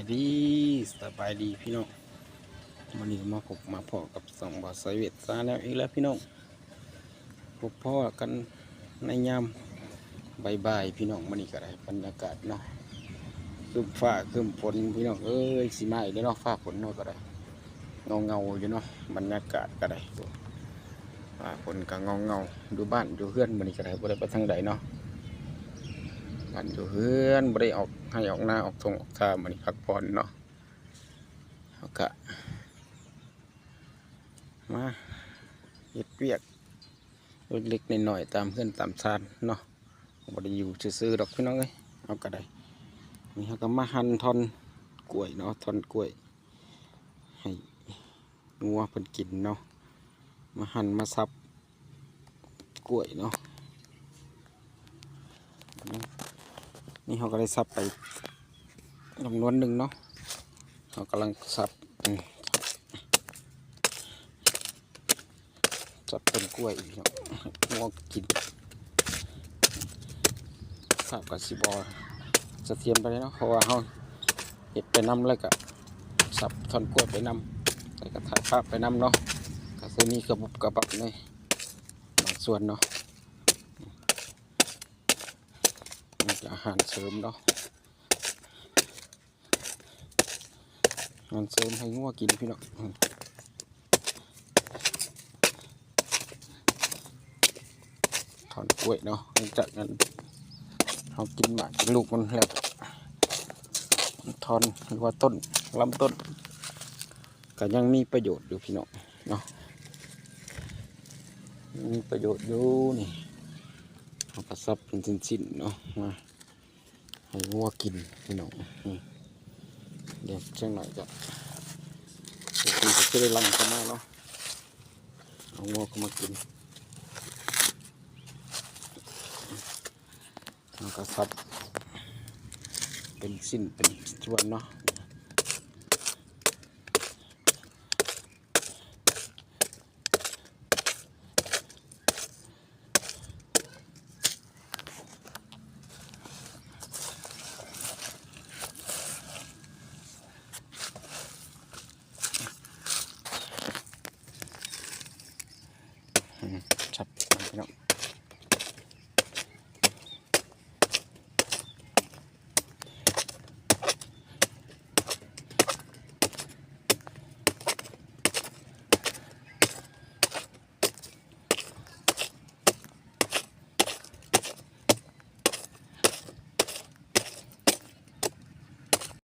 ายดีสบายดีพี่น้องวันนี้มาพบมาพอกับสองบอสไซเวตซาแล้วอีกแล้วพี่น้องพบพ่อกันในยามบ่ายพี่น้องวันนี้ก็ได้บรรยากาศเนาะคืมฟ้าคืมฝนพี่น้องเอ้ยสีไมาอีกแล้เนาะฟ้าฝนเนาะก็ได้เงาเงาอยู่เนาะบรรยากาศก็ได้ฟ้าฝนก็เงาเงาดูบ้านดูเพื่อนวันนี้ก็ได้บ่ได้ไปทางใดเนาะ มันอยู่เฮือนบ่ได้ออกให้ออกหน้าออกทงออกทามันพักผ่อนเนาะเอากะมาเฮ็ดเวียกเล็กๆน้อยๆตามเพื่อนตามชานเนาะบ่ได้อยู่ซื่อๆดอกพี่น้องเอ้ยเอากะได้นี่เขาก็มาหั่นท่อนกล้วยเนาะท่อนกล้วย ให้งัวเพิ่นกินเนาะมาหั่นมาซับกล้วยเนาะ นี่เขาก็ได้ซับไปจำนวนหนึ่งเนาะเขากำลังซับซับต้นกล้วยอีกเนาะงวกินซับกับสิบอสะเทียมไปเนาะเพราะว่าเขาเห็ดไปน้ำแล้วก็ซับท่อนกล้วยไปน้ำแล้วก็ถ่ายภาพไปน้ำเนาะก็จะมีกระบุบกระบับในบางส่วนเนาะ นี่ก็อา หารเสริมเนาะอาหารเสริมให้งัวกินพี่น้องถอนกล้วยเนาะหลังจากนั้นเรากินหมากกินลูกมันแล้วถอนหรือว่าต้นลำต้นก็ยังมีประโยชน์อยู่พี่น้องเนาะมีประโยชน์อยู่นี่เอากระซับเป็นชิ้นๆเนาะมา ให้วัวกินพี่น้องนี่เดี๋ยวเช่งหน่อยจะกินจะได้รังเข้ามาเนาะเอาวัวเข้ามากินเอากระซับเป็นสิ้นเป็นส่วนเนาะ ครับพี่น้อง